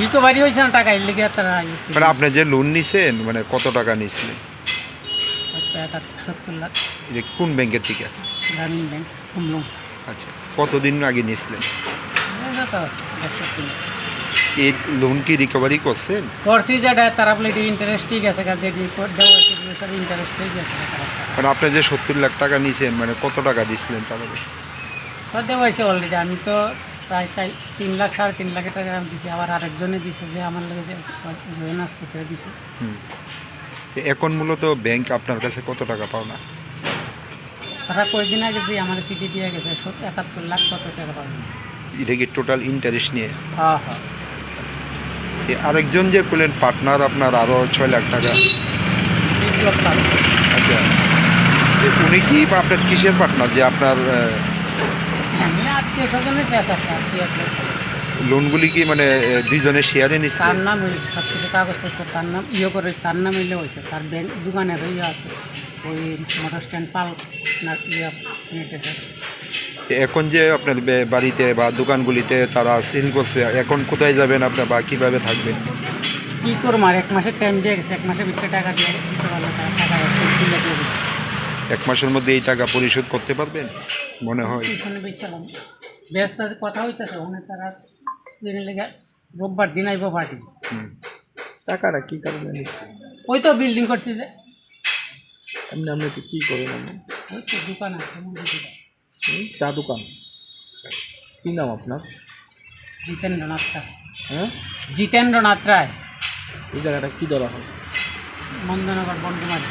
Recovery হয়েছে না টাকা এর লিগে তারা আইসি মানে আপনি যে লোন নিছেন মানে কত টাকা নিছিলেন? সত্তর লাখ। যে কোন ব্যাংকের থেকে? গ্রামীণ ব্যাংক কুমলুম আচ্ছা কতদিন আগে নিছিলেন? এই লোন কি রিকভারি করছেন? করছি যেটা তারা বলে ইন্টারেস্ট ঠিক আছে কাজে ইন্টারেস্ট ঠিক আছে। মানে আপনি যে সত্তর লাখ টাকা নিছেন মানে কত টাকা দিছিলেন তাহলে দেওয়া হয়েছে অলরেডি আমি তো প্রায় চাই তিন লাখ সাড়ে তিন লাখ টাকা আমি দিছি। আবার আরেকজনে দিছে যে আমার লাগে যে জয়েন আসতে করে দিছে। হুম। এখন মূলত ব্যাংক আপনার কাছে কত টাকা পাও না তারা কয়েকদিন আগে যে আমার চিঠি দিয়ে গেছে একাত্তর লাখ কত টাকা পাবেন এটা কি টোটাল ইন্টারেস্ট নিয়ে? হ্যাঁ হ্যাঁ। আরেকজন যে করলেন পার্টনার আপনার আরও ছয় লাখ টাকা। আচ্ছা। উনি কি আপনার কিসের পার্টনার যে আপনার আত্মীয় স্বজনের পেঁচা আছে আত্মীয় লোনগুলি কি মানে দুইজনে শেয়ারে নিচ্ছে? তার নাম সব কিছু কাগজপত্র তার নাম ইয়ে করে তার নাম এলে হয়েছে তার ব্যাংক দোকানের ইয়ে আছে ওই মোটর স্ট্যান্ড পাল না ইয়ে এখন যে আপনার বাড়িতে বা দোকানগুলিতে তারা সিল করছে এখন কোথায় যাবেন আপনার বা কীভাবে থাকবেন? কী করব আর এক মাসের টাইম দিয়ে গেছে এক মাসের ভিতরে টাকা দিয়ে দিতে পারলে টাকা এক মাসের মধ্যে এই টাকা পরিশোধ করতে পারবেন? মনে হয়। ব্যস্ত আছে, কথা হইতেছে ওখানে তারা লেগে রোববার দিন আইব পার্টি টাকাটা কি কারণে নিচ্ছে ওই তো বিল্ডিং করছি যে। এমনি আপনি তো কী করেন আপনি? ওই তো দোকান আছে দোকান। হুম? চা দোকান। কী নাম আপনার? জিতেন্দ্রনাথ রায়। হ্যাঁ? জিতেন্দ্রনাথ রায়। এই জায়গাটা কী ধরা হয়? মন্দনগর বন্ধুমারি